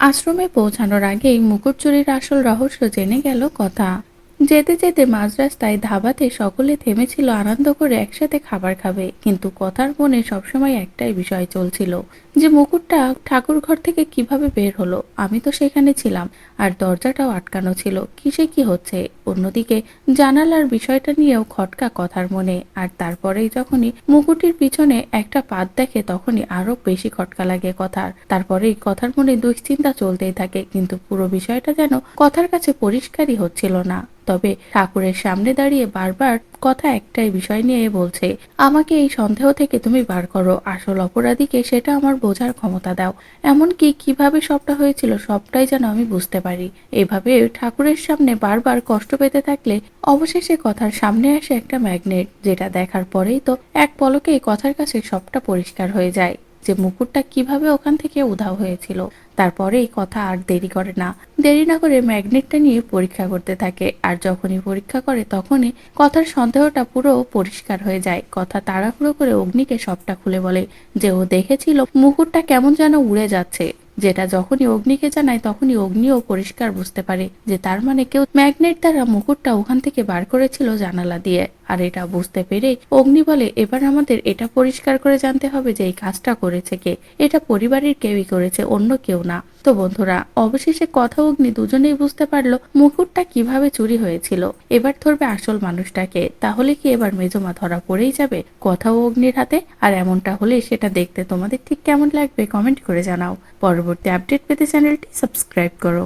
আশ্রমে পৌঁছানোর আগেই মুকুট চুরির আসল রহস্য জেনে গেল কথা। যেতে যেতে মাঝ রাস্তায় ধাবাতে সকলে থেমেছিল, আনন্দ করে একসাথে খাবার খাবে। কিন্তু কথার মনে সবসময় একটাই বিষয় চলছিল, যে মুকুটটা ঠাকুর ঘর থেকে কীভাবে বের হলো। আমি তো সেখানে ছিলাম, আর দরজাটাও আটকানো ছিল। কিসে কি হচ্ছে? অন্যদিকে জানালার বিষয়টা নিয়েও খটকা কথার মনে। আর তারপরেই যখনই মুকুটির পিছনে একটা পাত দেখে তখনই আরও বেশি খটকা লাগে কথার। তারপরেই কথার মনে দুশ্চিন্তা চলতেই থাকে, কিন্তু পুরো বিষয়টা যেন কথার কাছে পরিষ্কারই হচ্ছিল না। তবে ঠাকুরের সামনে দাঁড়িয়ে বারবার কথা একটাই বিষয় নিয়ে বলছে, আমাকে এই সন্দেহ থেকে তুমি বার করো। আসল অপরাধীকে সেটা আমার বোঝার ক্ষমতা দাও। এমনকি কীভাবে সবটা হয়েছিল সবটাই যেন আমি বুঝতে পারি। এভাবে ঠাকুরের সামনে বারবার কষ্ট পেতে থাকলে অবশেষে কথার সামনে আসে একটা ম্যাগনেট, যেটা দেখার পরেই তো এক পলকেই কথার কাছে সবটা পরিষ্কার হয়ে যায়। যে মুকুটটা কীভাবে ওখান থেকে উধাও হয়েছিল। তারপরে এই কথা আর দেরি করে না। দেরি না করে ম্যাগনেটটা নিয়ে পরীক্ষা করতে থাকে। আর যখনই পরীক্ষা করে তখনই কথার সন্দেহটা পুরো পরিষ্কার হয়ে যায়। কথা তাড়াহুড়ো করে অগ্নিকে সবটা খুলে বলে যে ও দেখেছিল মুকুটটা কেমন যেন উড়ে যাচ্ছে। যেটা যখনই অগ্নিকে জানায় তখনই অগ্নিও পরিষ্কার বুঝতে পারে যে তার মানে কেউ ম্যাগনেট দ্বারা মুকুটটা ওখান থেকে বার করেছিল জানালা দিয়ে। আর এটা বুঝতে পেরে অগ্নি বলে, এবার আমাদের এটা পরিষ্কার করে জানতে হবে যে এই কাজটা করেছে কে। এটা পরিবারের কেউই করেছে, অন্য কেউ না। তো বন্ধুরা, অবশেষে কথা অগ্নি দুজনেই বুঝতে পারল মুকুটটা কীভাবে চুরি হয়েছিল। এবার ধরবে আসল মানুষটাকে। তাহলে কি এবার মেজমা ধরা পড়েই যাবে কথা অগ্নির হাতে? আর এমনটা হলে সেটা দেখতে তোমাদের ঠিক কেমন লাগবে কমেন্ট করে জানাও। পরবর্তী আপডেট পেতে চ্যানেলটি সাবস্ক্রাইব করো।